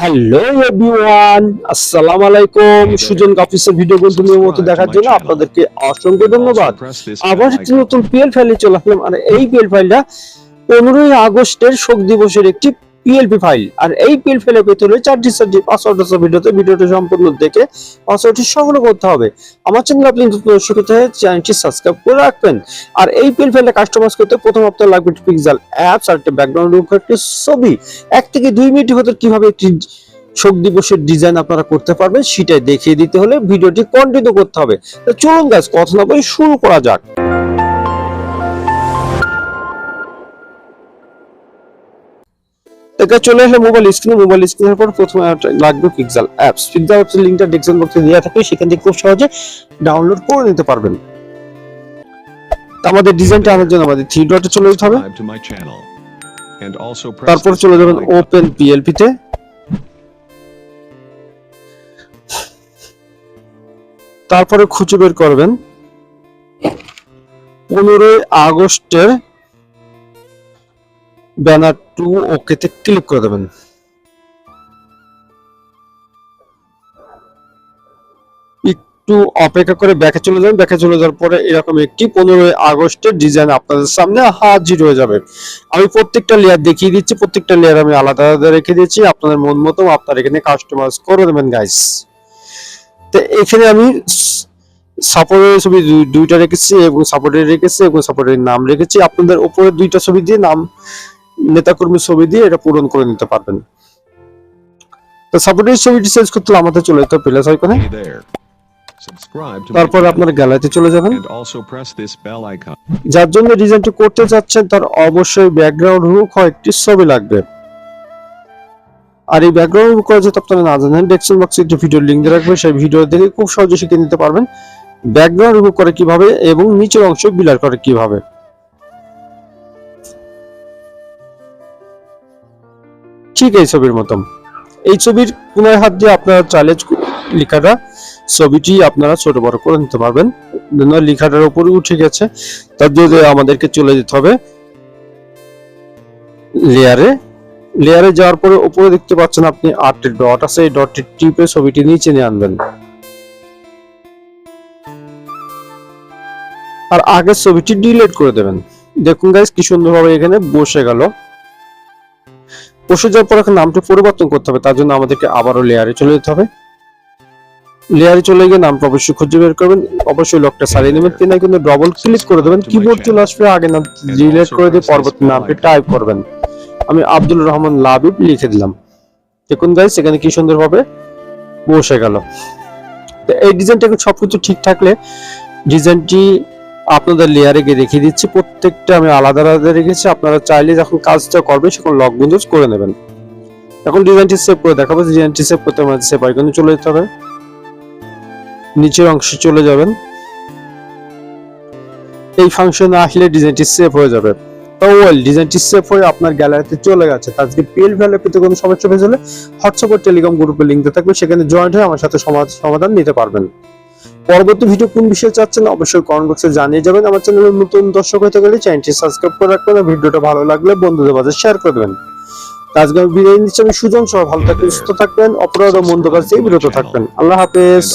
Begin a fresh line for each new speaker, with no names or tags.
Hello everyone আসসালামু আলাইকুম সুজন অফিসের ভিডিও গুলো মতো দেখার জন্য আপনাদেরকে অসংখ্য ধন্যবাদ। আবার একটি নতুন পিএল ফাইলে চলে আসলাম। আর এই পিএল ফাইলটা পনেরোই আগস্টের শোক দিবসের একটি পিএলপি ফাইল আর এই পিএল ফাইলের ভেতরে চারটি চারটি পাসওয়ার্ড আছে ভিডিওতে। ভিডিওটি সম্পূর্ণ দেখে পাসওয়ার্ডটি সংগ্রহ করতে হবে। আমার চ্যানেল আপনি হয় চ্যানেলটি সাবস্ক্রাইব করে রাখবেন। আর এই পিএল ফাইলটা কাস্টমাইজ করতে প্রথম আপনার লাগবে পিক্সেল অ্যাপস আর একটা ব্যাকগ্রাউন্ড একটি ছবি। এক থেকে দুই মিনিটের ভেতর কীভাবে একটি শোক দিবসের ডিজাইন আপনারা করতে পারবেন সেটাই দেখিয়ে দিতে হলে ভিডিওটি কন্টিনিউ করতে হবে। তো চলুন গাছ কথা না বলে শুরু করা যাক। এটা চলে আসলে মোবাইল স্ক্রিনে মোবাইল স্ক্রিনের পর প্রথমে লাগবে পিক্সেল অ্যাপস পিক্সেল অ্যাপসের লিংকটা ডেসক্রিপশন বক্সে দেওয়া থাকে সেখান থেকে খুব সহজে ডাউনলোড করে নিতে পারবেন। আমাদের ডিজাইনটা আনার জন্য আমাদের থ্রি ডটে চলে যেতে হবে। তারপর চলে যাবেন ওপেন পিএলপি তে। তারপরে খুঁজে বের করবেন। পনেরোই আগস্টের ব্যানার টু ওকেতে ক্লিক করে দেবেন। একটু অপেক্ষা করে ব্যাকে চলে যাবেন ব্যাকে চলে যাওয়ার পরে এরকম একটি পনেরোই আগস্টের ডিজাইন আপনাদের সামনে হাজির হয়ে যাবে। আমি প্রত্যেকটা লেয়ার দেখিয়ে দিচ্ছি। প্রত্যেকটা লেয়ার আমি আলাদা আলাদা রেখে দিচ্ছি আপনাদের মন মতো আপনারা এখানে কাস্টমাইজ করে দেবেন গাইস তো এখানে আমি সাপোর্টের ছবি দুই- দুইটা রেখেছি এবং সাপোর্টের রেখেছি এবং সাপোর্টের নাম রেখেছি। আপনাদের উপরে দুইটা ছবি দিয়ে নাম নেতাকর্মীর ছবি দিয়ে এটা পূরণ করে নিতে পারবেন। তো সাপোর্টের ছবিটি চেঞ্জ করতে আমাদের চলে যেতে প্লাস আইকনে তারপর আপনার গ্যালারিতে চলে যাবেন. যার জন্য ডিজাইনটি করতে যাচ্ছেন তার অবশ্যই ব্যাকগ্রাউন্ড হুক হয় একটি ছবি লাগবে। আর এই ব্যাকগ্রাউন্ড হুক করা যেতে আপনারা না জানেন ডেসক্রিপশন বক্সে একটি ভিডিও লিংক দিয়ে রাখবে সেই ভিডিও দেখে খুব সহজে শিখে নিতে পারবেন। ব্যাকগ্রাউন্ড হুক করে কীভাবে এবং নিচের অংশ বিলার করে কীভাবে। ঠিক এই ছবির মতন। এই ছবির কোনায় হাত দিয়ে আপনারা চাইলে লেখাটা ছবিটি আপনারা ছোট বড় করে নিতে পারবেন। লেখাটার উপরে উঠে গেছে। তার জন্য আমাদেরকে চলে যেতে হবে লেয়ারে লেয়ারে যাওয়ার পরে উপরে দেখতে পাচ্ছেন আপনি আটটি ডট আছে। এই ডটটি টিপে ছবিটি নিচে নিয়ে আনবেন। আর আগের ছবিটি ডিলিট করে দেবেন। দেখুন গাইস কি সুন্দরভাবে এখানে বসে গেল। বসে যাওয়ার পর এখন নামটি পরিবর্তন করতে হবে, তার জন্য আমাদেরকে আবারও লেয়ারে চলে যেতে হবে। লেয়ারে চলে গিয়ে নামটা অবশ্যই খুঁজে বের করবেন, অবশ্যই লকটা সারিয়ে নেবেন, তিনি কিন্তু ডবল ক্লিক করে দেবেন কিবোর্ড চলে আসবে, আগে নাম ডিলিট করে দিয়ে পরবর্তী নামটি টাইপ করবেন। আমি আব্দুল রহমান লাবিব লিখে দিলাম। দেখুন গাইস এখানে কি সুন্দরভাবে বসে গেল। এই ডিজাইনটা এখন সবকিছু ঠিক থাকলে ডিজাইনটি আপনাদের লেয়ারে গিয়ে দেখিয়ে দিচ্ছি, প্রত্যেকটা আমি আলাদা আলাদা রেখেছি। আপনারা চাইলে যখন কাজটা করবেন, সেখন লক উইন্ডোজ করে নেবেন। এখন ডিজাইনটি সেভ করে দেখাবো ডিজাইনটি সেভ করতে আমাদের সেভ আইকনে চলে যেতে হবে। নিচের অংশে চলে যাবেন। এই ফাংশনে আসলে ডিজাইনটি সেভ হয়ে যাবে। তো হয়ে আপনার সমাধান নিতে পারবেন। পরবর্তী ভিডিও কোন বিষয়ে চাচ্ছেন অবশ্যই কমেন্ট বক্সে জানিয়ে যাবেন। আমার চ্যানেলের নতুন দর্শক হতে গেলে চ্যানেলটি সাবস্ক্রাইব করে রাখবেন আর ভিডিওটা ভালো লাগলে বন্ধুদের মাঝে শেয়ার করে দেবেন। আজকে আমি বিদায় নিচ্ছি। আমি সুজন সহ ভালো থাকবেন, সুস্থ থাকবেন। অপরাধ ও মন্দ কাজ থেকে বিরত থাকবেন। আল্লাহ হাফেজ।